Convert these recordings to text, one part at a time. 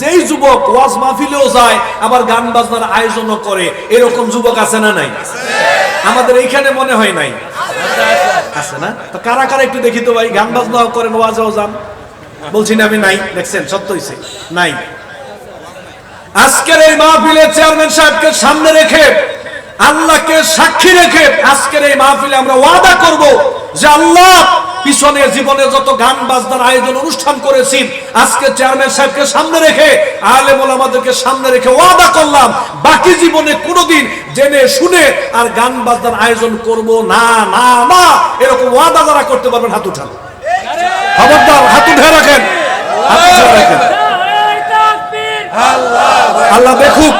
যেই যুবক ওয়াজ মাহফিলেও যায়, আবার গান বাজনার আয়োজনও করে। এরকম যুবক আছে না নাই? আমাদের এইখানে মনে হয় নাই। আছে না? তো কারা কারা একটু দেখি তো ভাই, গান বাজনাও করেন, ওয়াজও যান। বলছি না আমি নাই, দেখছেন? সত্য হইছে। নাই। আজকের এই মাহফিলে চেয়ারম্যান সাহেবকে সামনে রেখে, আল্লাহকে সাক্ষী রেখে আজকের এই মাহফিলে আমরা ওয়াদা করব যে আল্লাহ পিছনে জীবনে যত গান বাজনার আয়োজন অনুষ্ঠান করেছি আজকে চেয়ারম্যান সাহেবকে সামনে রেখে আলেম আমাদেরকে সামনে রেখে ওয়াদা করলাম বাকি জীবনে কোনোদিন জেনে শুনে আর গান বাজনার আয়োজন করব না না না এরকম ওয়াদা যারা করতে পারবেন হাত উঠান। খবরদার হাত উঠে রাখেন। হাত উঠে রাখেন। আল্লাহ দেখুক।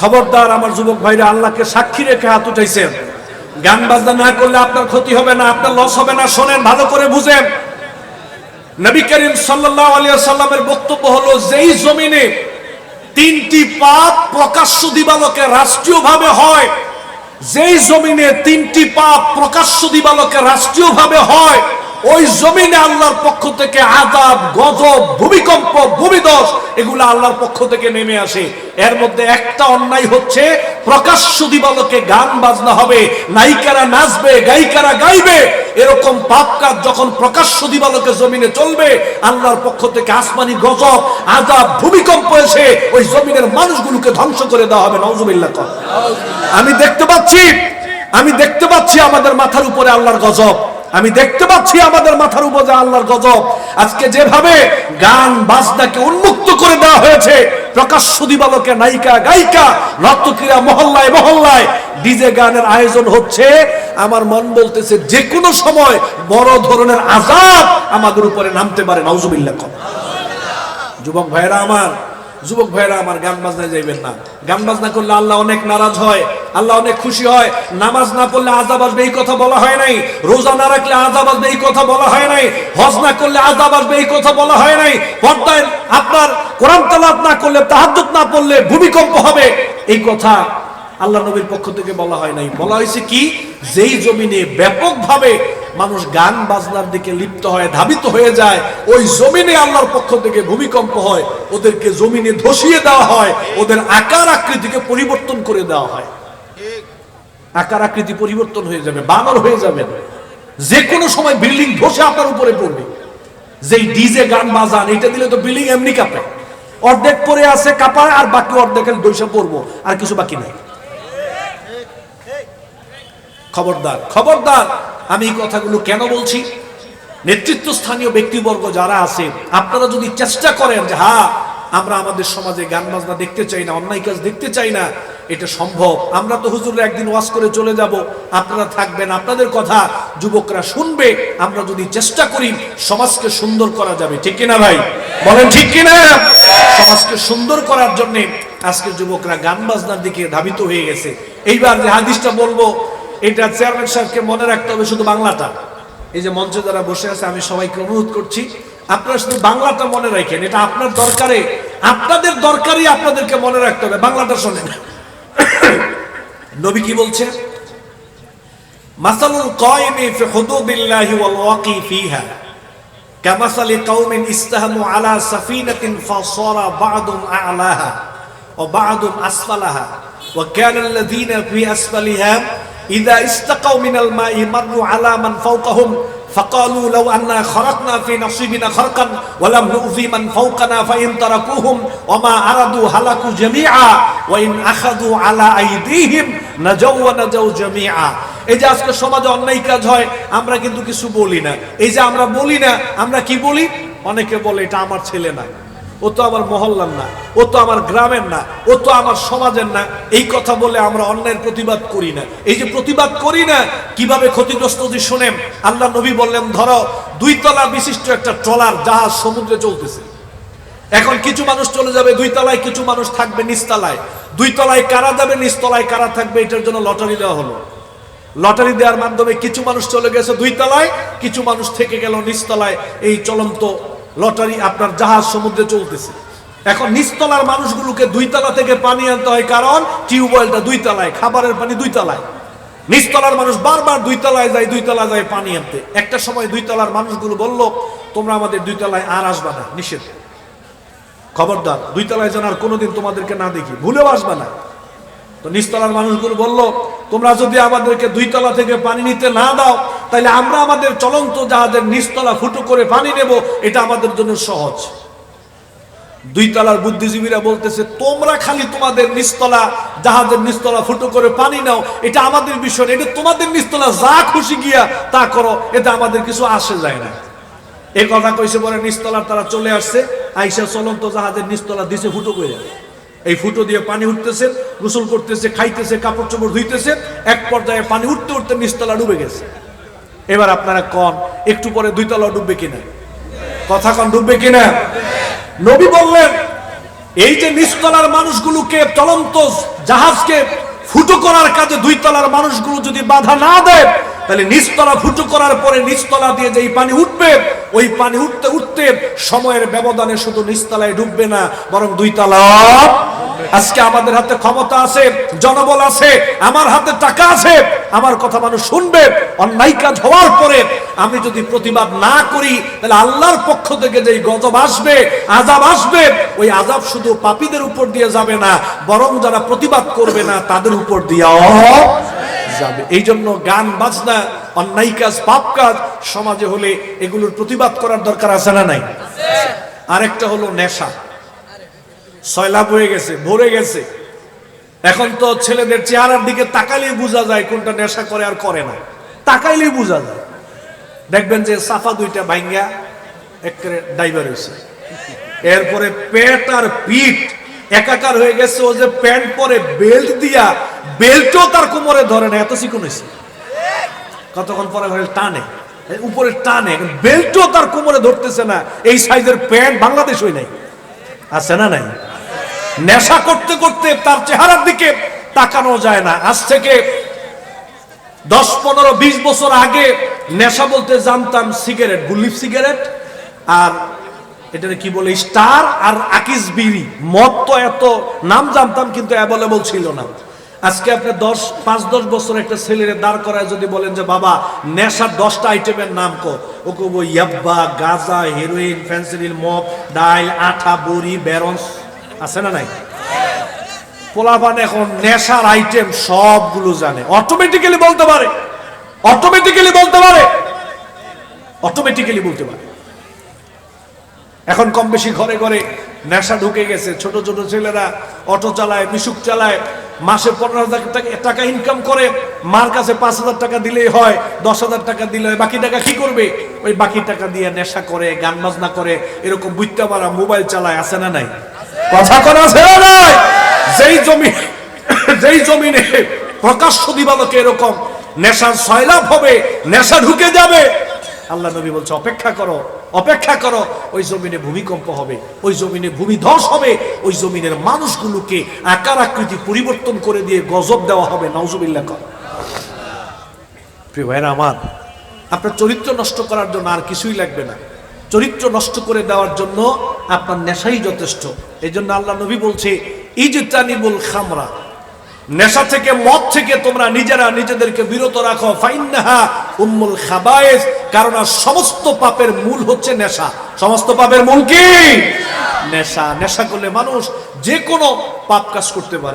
খবরদার আমার যুবক ভাইরা, আল্লাহকে সাক্ষী রেখে হাত উঠাইছেন। গান বাজনা না করলে আপনার ক্ষতি হবে না, আপনার লস হবে না। শোনেন, ভালো করে বুঝেন। নবী করিম সাল্লাল্লাহু আলাইহি সাল্লামের বক্তব্য হলো, যেই জমিনে তিনটি পাপ প্রকাশ্য দিবালোকে রাষ্ট্রীয়ভাবে হয়, যেই জমিনে তিনটি পাপ প্রকাশ্য দিবালোকে রাষ্ট্রীয়ভাবে হয় ওই জমিনে আল্লাহর পক্ষ থেকে আজাব গজব, ভূমিকম্প ভূমিদশ এগুলো আল্লাহর পক্ষ থেকে নেমে আসে। এর মধ্যে একটা অন্যায় হচ্ছে, প্রকাশ্য দিবালোকে গান বাজনা হবে, নায়িকারা নাচবে, গায়িকারা গাইবে। এরকম পাপ কাজ যখন প্রকাশ্য দিবালোকে জমিনে চলবে, আল্লাহর পক্ষ থেকে আসমানি গজব আজাব ভূমিকম্প এসে ওই জমিনের মানুষগুলোকে ধ্বংস করে দেওয়া হবে। নওজুবিল্লাহ কর। আমি দেখতে পাচ্ছি, আমি দেখতে পাচ্ছি আমাদের মাথার উপরে আল্লাহর গজব। আমি দেখতে পাচ্ছি আমাদের মাথার উপরে আল্লাহর গজব। আজকে যেভাবে গান বাজনাকে উন্মুক্ত করে দেওয়া হয়েছে, প্রকাশ্য দিবালকে নায়িকা, গায়িকা নর্তকীরা মহল্লায় মহল্লায় ডিজে গানের আয়োজন হচ্ছে। আমার মন বলতেছে যে কোনো সময় বড় ধরনের আজাব আমাদের উপরে নামতে পারে, নাউজুবিল্লাহ। যুবক ভাইরা আমার যুবক ভাইরা আমার গান বাজনায় যাইবেন না। গান বাজনা করলে আল্লাহ অনেক নারাজ হয়, আল্লাহ অনেক খুশি হয়। নামাজ না পড়লে আজাব আসবে এই কথা বলা হয় নাই। রোজা না রাখলে আজাব আসবে এই কথা বলা হয় নাই। হজ না করলে আজাব আসবে এই কথা বলা হয় নাই। পর্দায় আপনার কোরআন তালাত না করলে, তাহাজ্জুদ না পড়লে ভূমিকম্প হবে। এই কথা আল্লাহ নবীর পক্ষ থেকে বলা হয় নাই। বলা হয়েছে কি? যেই জমিনে ব্যাপকভাবে মানুষ গান বাজনার দিকে লিপ্ত হয় ধাবিত হয়ে যায়, ওই জমিনে আল্লাহর পক্ষ থেকে ভূমিকম্প হয়, ওদেরকে জমিনে ধসিয়ে দেওয়া হয়, ওদের আকার আকৃতিকে পরিবর্তন করে দেওয়া হয়। আকার আকৃতি পরিবর্তন হয়ে যাবে, বানর হয়ে যাবে। যে কোনো সময় বিল্ডিং ধসে আপনার উপরে পড়বে। যেই ডিজে গান বাজান, এটা দিলে তো বিল্ডিং এমনি কাঁপে। অর্ধেক পরে আছে কাঁপায় আর বাকি অর্ধেকের দৈশা পড়ব, আর কিছু বাকি নাই। খবরদার খবরদার। আমি এই কথাগুলো কেন বলছি? নেতৃত্ব স্থানীয় ব্যক্তিবর্গ যারা আছে, আপনারা যদি চেষ্টা করেন যে হ্যাঁ আমরা আমাদের সমাজে গান বাজনা দেখতে চাই না, অন্যায় কাজ দেখতে চাই না, এটা সম্ভব। আমরা তো হুজুরের একদিন ওয়াজ করে চলে যাব। আপনারা থাকবেন, আপনাদের কথা যুবকরা শুনবে। আমরা যদি চেষ্টা করি, সমাজকে সুন্দর করা যাবে। ঠিক কিনা ভাই? বলেন ঠিক কিনা? সমাজকে সুন্দর করার জন্য আজকে যুবকরা গান বাজনার দিকে ধাবিত হয়ে গেছে। এইবার যে হাদিসটা বলব এটা চেয়ারম্যান সাহেবকে মনে রাখতে হবে শুধু বাংলাটা। এই যে মঞ্চে যারা বসে আছে, আমি সবাইকে অনুরোধ করছি, আপনারা শুধু বাংলাটা মনে রাখেন, এটা আপনার দরকারে, আপনাদের দরকারই আপনাদেরকে মনে রাখতে হবে, বাংলাটা শোনেন। নবী কি বলছে? মাসালুল কায়মি ফি হুদুদিল্লাহি ওয়াল ওয়াকি ফিহা। কামাসালি কওমিন ইস্তাহামু আলা সাফিনাতিন ফাসারা বা'দুম আ'লাহা ওয়া বা'দুম আসফালাহা। ওয়া কানা আল্লাযীনা ফি আসফালিহা إذا استقوا من الماء مروا على من فوقهم فقالوا لو أنا خرقنا في نصيبنا خرقا ولم نؤذي من فوقنا فإن تركوهم وما أردوا هلكوا جميعا وإن أخذوا على أيديهم نجوا ونجوا جميعا এই যে আজকে সমাজে অন্যায় কাজ হয় আমরা কিন্তু কিছু বলি না এই যে আমরা বলি না আমরা কি বলি অনেকে বলে এটা আমার ছেলে না ও তো আমার মহল্লার না, ও তো আমার গ্রামের না, ও তো আমার সমাজের না। এই কথা বলে আমরা অন্যায়ের প্রতিবাদ করি না। এই যে প্রতিবাদ করি না, কীভাবে ক্ষতিগ্রস্ত যদি শোনেন? আল্লাহ নবী বললেন, ধরো দুই তলা বিশিষ্ট একটা ট্রলার জাহাজ সমুদ্রে চলতেছে। এখন কিছু মানুষ চলে যাবে দুই তলায় কিছু মানুষ থাকবে নিচতলায়। দুই তলায় কারা যাবে, নিচতলায় কারা থাকবে, এটার জন্য লটারি দেওয়া হলো। লটারি দেওয়ার মাধ্যমে কিছু মানুষ চলে গেছে দুই তলায় কিছু মানুষ থেকে গেল নিচতলায়। এই চলন্ত লটারি আপনার জাহাজ সমুদ্রে চলতেছে। এখন নিচতলার মানুষগুলোকে দুই তলা থেকে পানি আনতে হয় কারণ টিউবওয়েলটা দুই তলায় খাবারের পানি দুই তলায় নিচতলার মানুষ বারবার দুই তলায় যায় দুই তলা যায় পানি আনতে। একটা সময় দুই তলার মানুষগুলো বলল, তোমরা আমাদের দুই তলায় আর আসবা না, নিষেধ। খবরদার দুই তলায় যেন আর কোনোদিন তোমাদেরকে না দেখি, ভুলেও আসবা না। তো নিচতলার মানুষগুলো বলল, তোমরা যদি আমাদেরকে দুই তলা থেকে পানি নিতে না দাও তাহলে আমরা আমাদের চলন্ত জাহাজের নিচতলা ফুটো করে পানি নেব, এটা আমাদের জন্য সহজ। দুই তলার বুদ্ধিজীবীরা বলতেছে, তোমরা খালি তোমাদের নিস্তলা জাহাজের নিস্তলা ফুটো করে পানি নাও, এটা আমাদের বিষয় এটা তোমাদের নিস্তলা যা খুশি গিয়া তা করো এটা আমাদের কিছু আসে যায় না। এই কথা কইছে পরে নিস্তলার তারা চলে আসছে, আইসা চলন্ত জাহাজের নিস্তলা দিছে ফুটো করে এই ফুটো দিয়ে পানি উঠতেছে, গোসল করতেছে, খাইতেছে, কাপড় চোপড় ধুইতেছে, এক পর্যায়ে পানি উঠতে উঠতে নিস্তলা ডুবে গেছে। এবার আপনারা কন, একটু পরে দুই তলা ডুববে কিনা? কথা কন, ডুববে কিনা? নবী বললেন, এই যে নিচতলার মানুষগুলোকে চলন্ত জাহাজকে ফুটো করার কাজে দুই তলার মানুষগুলো যদি বাধা না দেয় তাহলে নিচতলা ফুটো করার পরে নিচতলা দিয়ে যেই পানি উঠবে, ওই পানি উঠতে উঠতে সময়ের ব্যবধানে শুধু নিচতলায় ডুববে না, বরং দুই তলা আজকে আমাদের হাতে ক্ষমতা আছে, জনবল আছে, আমার হাতে টাকা আছে, আমার কথা মানুষ শুনবে। অন্যায় কাজ হওয়ার পরে আমি যদি প্রতিবাদ না করি, তাহলে আল্লাহর পক্ষ থেকে যেই গজব আসবে আজাব আসবে, ওই আজাব শুধু পাপীদের উপর দিয়ে যাবে না, বরং যারা প্রতিবাদ করবে না, তাদের উপর দিয়েও যাবে। এই জন্য গান, বাজনা, অন্যায় কাজ, পাপ কাজ সমাজে হলে এগুলোর প্রতিবাদ করার দরকার আছে না নাই? আরেকটা হলো নেশা। সয়লাভ হয়ে গেছে, ভরে গেছে। এখন তো ছেলেদের চেহারার দিকে তাকালেই বোঝা যায় কোনটা নেশা করে আর করে না। তাকাইলেই বোঝা যায়। দেখবেন যে সাফা দুইটা ভাঙ্গা একেবারে ডাইভার হয়েছে এরপরে পেট আর পিঠ একাকার হয়ে গেছে ও যে প্যান্ট পরে, বেল্ট দিয়া, বেল্টও তার কোমরে ধরে না, এত হয়েছে। কতক্ষণ পরে ঘরে টানে উপরে টানে বেল্টও তার কোমরে ধরতেছে না, এই সাইজের প্যান্ট বাংলাদেশ হই নাই। আছে না নাই? নেশা করতে করতে তার চেহারার দিকে তাকানো যায় না। আজ থেকে দশ, পনেরো, বিশ বছর আগে নেশা বলতে জানতাম সিগারেট গুলিপ সিগারেট, আর এটা কি বলে, স্টার আর আকিস বিড়ি মদ তো এত, নাম জানতাম কিন্তু অ্যাভেলেবল ছিল না। আজকে আপনি দশ, পাঁচ, দশ বছর একটা ছেলের দাঁড় করায় যদি বলেন যে, বাবা, নেশার দশটা আইটেমের নাম কো। ও কব ইয়াব্বা, গাজা হেরোইন ফ্যান্সিডিল মদ ডাইল, আঠা, বড়ি ব্যারন্স আছে না নাই? পোলাপান এখন নেশার আইটেম সবগুলো জানে। অটোমেটিক্যালি বলতে পারে। অটোমেটিক্যালি বলতে পারে। অটোমেটিক্যালি বলতে পারে। এখন কম বেশি ঘরে ঘরে নেশা ঢুকে গেছে। ছোট ছোট ছেলেরা অটো চালায়, মিশুক চালায়, মাসে পনেরো হাজার টাকা- ইনকাম করে, মার কাছে পাঁচ হাজার টাকা দিলেই হয়, দশ হাজার টাকা দিলে হয়। বাকি টাকা কি করবে? ওই বাকি টাকা দিয়ে নেশা করে, গান বাজনা করে, এরকম বুঝতে পারা মোবাইল চালায়, আছে না নাই? কথা করা আছে না নাই? যেই জমি যেই জমিনে প্রকাশ্য দিবালকে এরকম নেশার সয়লাভ হবে, নেশা ঢুকে যাবে, আল্লাহ নবী বলছে, অপেক্ষা করো। অপেক্ষা করো, ওই জমিনে ভূমিকম্প হবে, ওই জমিনে ভূমিধস হবে, ওই জমিনের মানুষগুলোকে আকার আকৃতি পরিবর্তন করে দিয়ে গজব দেওয়া হবে নওজুবিল্লাহ কর। প্রিয় আমার, আপনার চরিত্র নষ্ট করার জন্য আর কিছুই লাগবে না। চরিত্র নষ্ট করে দেওয়ার জন্য আপনার নেশাই যথেষ্ট। এই জন্য আল্লাহ নবী বলছে, ইজতানিবুল খামরা। নেশা থেকে মদ থেকে তোমরা নিজেরা নিজেদেরকে বিরত রাখো, ফাইন্নাহা উম্মুল খাবায়েস, কারণ আর সমস্ত পাপের মূল হচ্ছে নেশা। সমস্ত পাপের মূল কি? নেশা। নেশা করলে মানুষ যে কোনো পাপ কাজ করতে পারে।